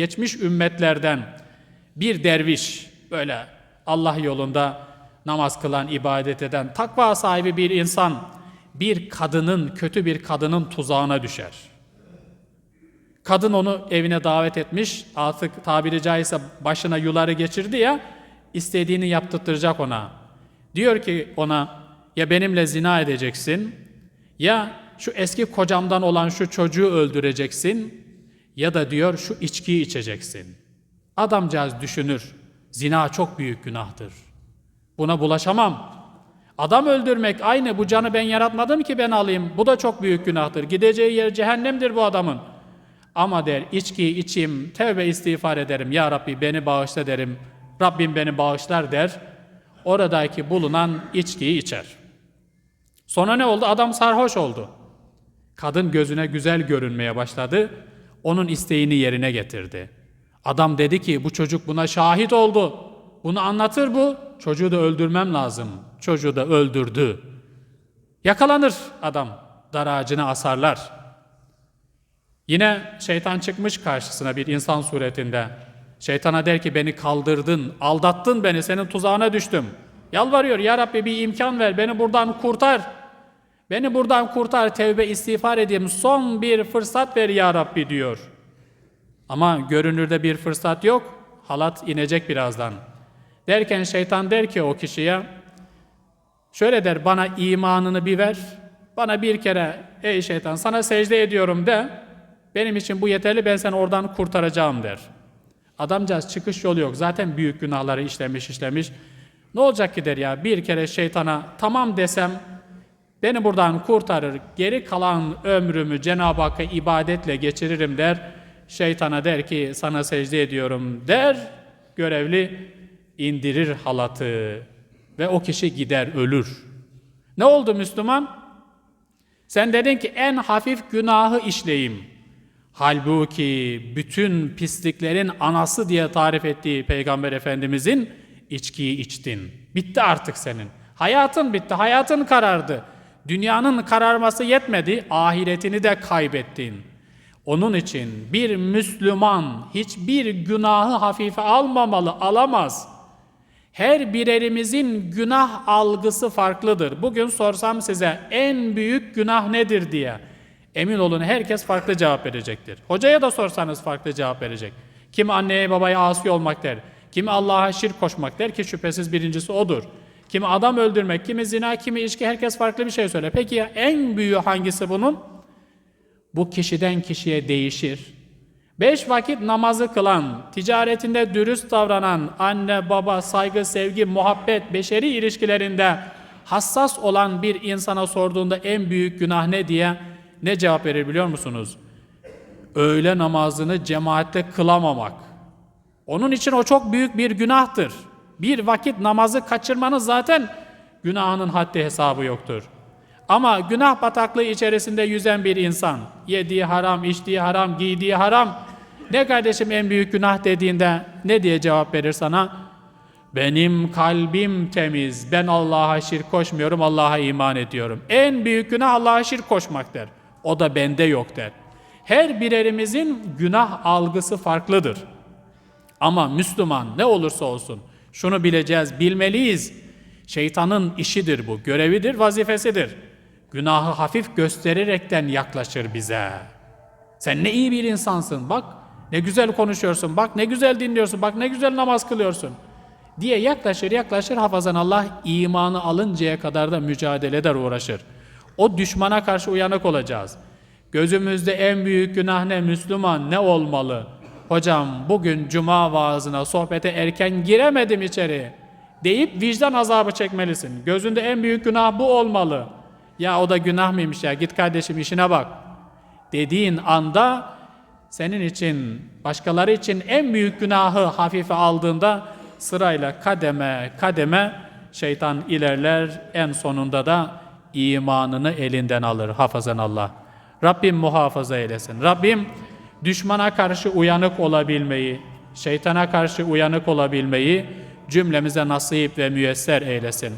geçmiş ümmetlerden bir derviş böyle Allah yolunda namaz kılan, ibadet eden, takva sahibi bir insan bir kadının, kötü bir kadının tuzağına düşer. Kadın onu evine davet etmiş, artık tabiri caizse başına yuları geçirdi ya, istediğini yaptırtacak ona. Diyor ki ona, ya benimle zina edeceksin, ya şu eski kocamdan olan şu çocuğu öldüreceksin, ya da diyor şu içkiyi içeceksin. Adamcağız düşünür, zina çok büyük günahtır. Buna bulaşamam. Adam öldürmek aynı bu canı ben yaratmadım ki ben alayım. Bu da çok büyük günahtır. Gideceği yer cehennemdir bu adamın. Ama der içkiyi içeyim, tevbe istiğfar ederim. Ya Rabbi beni bağışla derim. Rabbim beni bağışlar der. Oradaki bulunan içkiyi içer. Sonra ne oldu? Adam sarhoş oldu. Kadın gözüne güzel görünmeye başladı. Onun isteğini yerine getirdi. Adam dedi ki bu çocuk buna şahit oldu. Bunu anlatır bu. Çocuğu da öldürmem lazım. Çocuğu da öldürdü. Yakalanır adam. Dar ağacına asarlar. Yine şeytan çıkmış karşısına bir insan suretinde. Şeytana der ki beni kaldırdın, aldattın beni, senin tuzağına düştüm. Yalvarıyor ya Rabbi bir imkan ver, beni buradan kurtar. Beni buradan kurtar, tevbe istiğfar edeyim, son bir fırsat ver ya Rabbi diyor. Ama görünürde bir fırsat yok, halat inecek birazdan. Derken şeytan der ki o kişiye, şöyle der bana imanını bir ver, bana bir kere ey şeytan sana secde ediyorum de, benim için bu yeterli ben seni oradan kurtaracağım der. Adamcağız çıkış yolu yok. Zaten büyük günahları işlemiş işlemiş. Ne olacak ki der ya bir kere şeytana tamam desem beni buradan kurtarır. Geri kalan ömrümü Cenab-ı Hakk'a ibadetle geçiririm der. Şeytana der ki sana secde ediyorum der. Görevli indirir halatı ve o kişi gider ölür. Ne oldu Müslüman? Sen dedin ki en hafif günahı işleyeyim. Halbuki bütün pisliklerin anası diye tarif ettiği Peygamber Efendimizin içkiyi içtin. Bitti artık senin. Hayatın bitti, hayatın karardı. Dünyanın kararması yetmedi, ahiretini de kaybettin. Onun için bir Müslüman hiçbir günahı hafife almamalı, alamaz. Her birerimizin günah algısı farklıdır. Bugün sorsam size en büyük günah nedir diye. Emin olun herkes farklı cevap verecektir. Hocaya da sorsanız farklı cevap verecek. Kim anneye babaya asi olmak der. Kimi Allah'a şirk koşmak der ki şüphesiz birincisi odur. Kimi adam öldürmek, kimi zina, kimi içki herkes farklı bir şey söyler. Peki ya en büyüğü hangisi bunun? Bu kişiden kişiye değişir. Beş vakit namazı kılan, ticaretinde dürüst davranan, anne, baba, saygı, sevgi, muhabbet, beşeri ilişkilerinde hassas olan bir insana sorduğunda en büyük günah ne diye ne cevap verir biliyor musunuz? Öğle namazını cemaatle kılamamak. Onun için o çok büyük bir günahtır. Bir vakit namazı kaçırmanız zaten günahının haddi hesabı yoktur. Ama günah bataklığı içerisinde yüzen bir insan, yediği haram, içtiği haram, giydiği haram, ne kardeşim en büyük günah dediğinde ne diye cevap verir sana? Benim kalbim temiz, ben Allah'a şirk koşmuyorum, Allah'a iman ediyorum. En büyük günah Allah'a şirk koşmak der. O da bende yok der. Her birerimizin günah algısı farklıdır. Ama Müslüman ne olursa olsun şunu bileceğiz, bilmeliyiz. Şeytanın işidir bu, görevidir, vazifesidir. Günahı hafif göstererekten yaklaşır bize. Sen ne iyi bir insansın bak, ne güzel konuşuyorsun, bak ne güzel dinliyorsun, bak ne güzel namaz kılıyorsun diye yaklaşır yaklaşır hafazan Allah imanı alıncaya kadar da mücadele eder uğraşır. O düşmana karşı uyanık olacağız. Gözümüzde en büyük günah ne Müslüman ne olmalı? Hocam bugün cuma vaazına sohbete erken giremedim içeri deyip vicdan azabı çekmelisin. Gözünde en büyük günah bu olmalı. Ya o da günah mıymış ya git kardeşim işine bak. Dediğin anda senin için başkaları için en büyük günahı hafife aldığında sırayla kademe kademe şeytan ilerler en sonunda da imanını elinden alır hafazan Allah. Rabbim muhafaza eylesin. Rabbim düşmana karşı uyanık olabilmeyi, şeytana karşı uyanık olabilmeyi cümlemize nasip ve müyesser eylesin.